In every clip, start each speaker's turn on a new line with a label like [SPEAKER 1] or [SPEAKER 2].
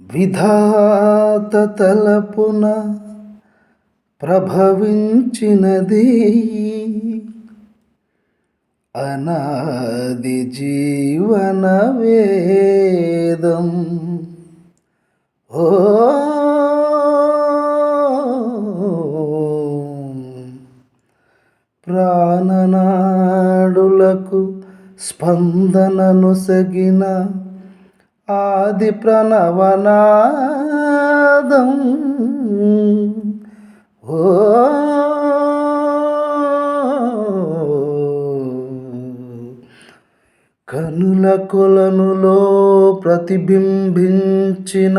[SPEAKER 1] విధాత తలపున ప్రభవించినది అనాది జీవన వేదం. ఓ ప్రాణనాడులకు స్పందనను సగిన ఆది ప్రణవనాదం. ఓ కనుల కొలనులో ప్రతిబింబించిన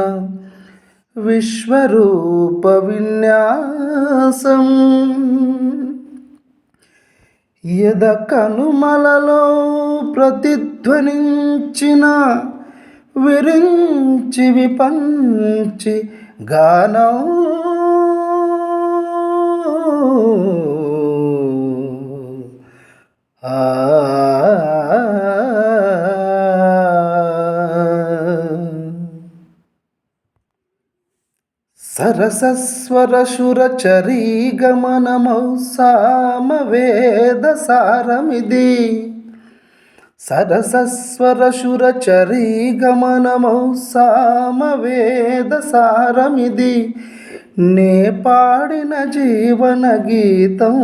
[SPEAKER 1] విశ్వరూప విన్యాసం. యద కనుమలలో ప్రతిధ్వనించిన విరించి విపంచి గానం. సరసస్వరశురచరీ గమనమౌ సామవేద సారమిది సరసస్వరశురచరీ గమనమౌ సామవేద సారమిది నే పాడిన జీవన గీతం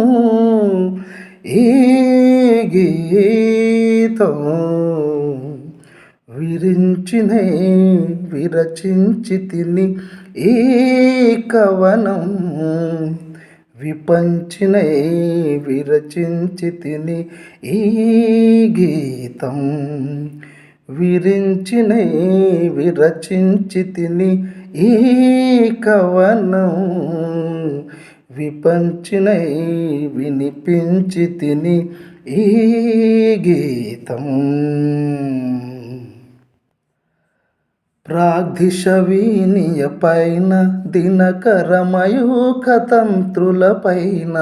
[SPEAKER 1] ఈ గీతం విరించినే విరచించి తిని ఈ కవనం విపంచినై విరచించి తిని ఈ గీ గీతం విరించినై విరచించి తిని ఈ కవనం విపంచినై వినిపించి తిని ఈ గీతం. ప్రాగ్ధిషవీనియ పైన దినకరమయూఖతంత్రుల పైన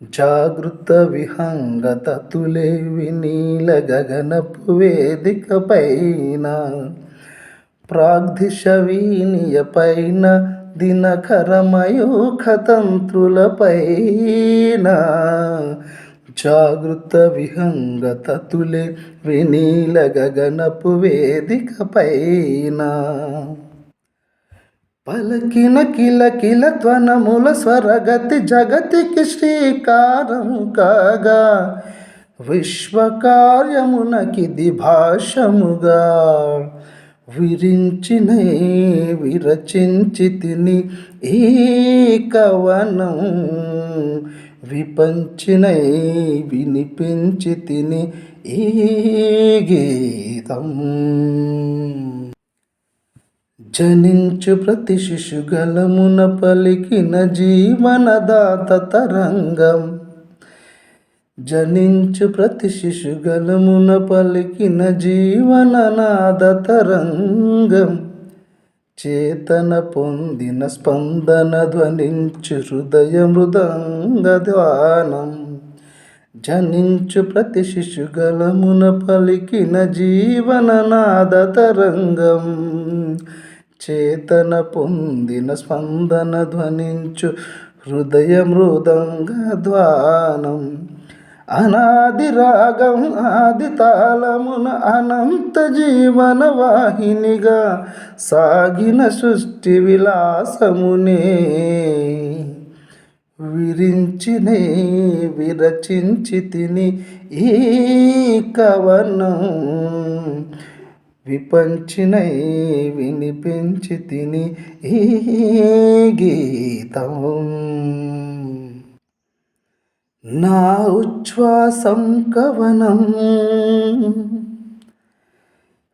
[SPEAKER 1] జాగృత విహంగత తులే వినీల గగనపు వేదిక పైన ప్రాగ్ధిషవీనియ పైన దినకరమయూఖతంత్రుల పైన జాగృత విహంగత తులే వినీల గగనపు వేదిక పైన పలకిన కిల కిల ధ్వనముల స్వరగతి జగతికి శ్రీకారం కాగా విశ్వకార్యమునకిది భాషముగా విరించినై విరచించి తిని ఈ కవనం విపంచినై వినిపించి తిని ఈ గీతం. జనించు ప్రతి శిశుగలమున పలికిన జీవనదాత తరంగం. జనించు ప్రతి శిశుగలమున పలికిన జీవననాద తరంగం. చేతన పొందిన స్పందన ధ్వనించు హృదయ మృదంగ ధ్వానం. జనించు ప్రతి శిశుగలమున పలికిన జీవననాద తరంగం. చేతన పొందిన స్పందన ధ్వనించు హృదయ మృదంగ ధ్వానం. అనాది రాగం ఆది తాళమున అనంత జీవన వాహినిగా సాగిన సృష్టి విలాసమునే. విరించినే విరచించి తిని ఈ కవనం. విపంచినై వినిపించి తిని ఈ గీతం. నా ఉచ్ఛ్వాసం కవనం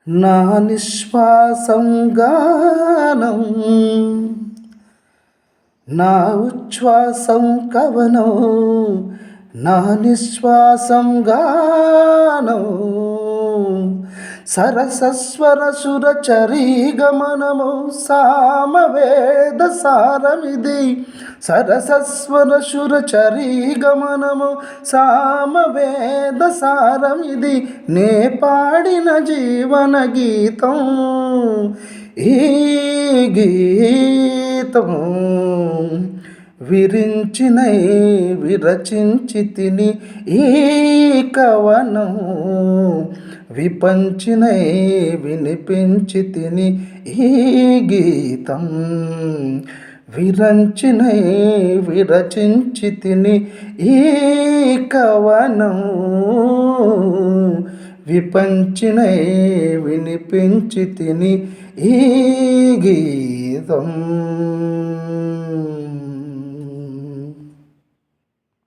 [SPEAKER 1] నా నిశ్వాసం గానం నా ఉచ్ఛ్వాసం కవనం నా నిశ్వాసం గానం. సరసస్వర సురచరీ గమనము సామవేద సారమిది సరసస్వర సురచరీ గమనము సామవేద సారమిది నే పాడిన జీవన గీతం ఈ గీతం విరించినై విరచించి తిని ఈ కవనము విపంచినై వినిపించి తిని ఈ గీతం విరంచినై విరచించి తిని ఈ కవనం విపంచినై వినిపించి తిని ఈ గీతం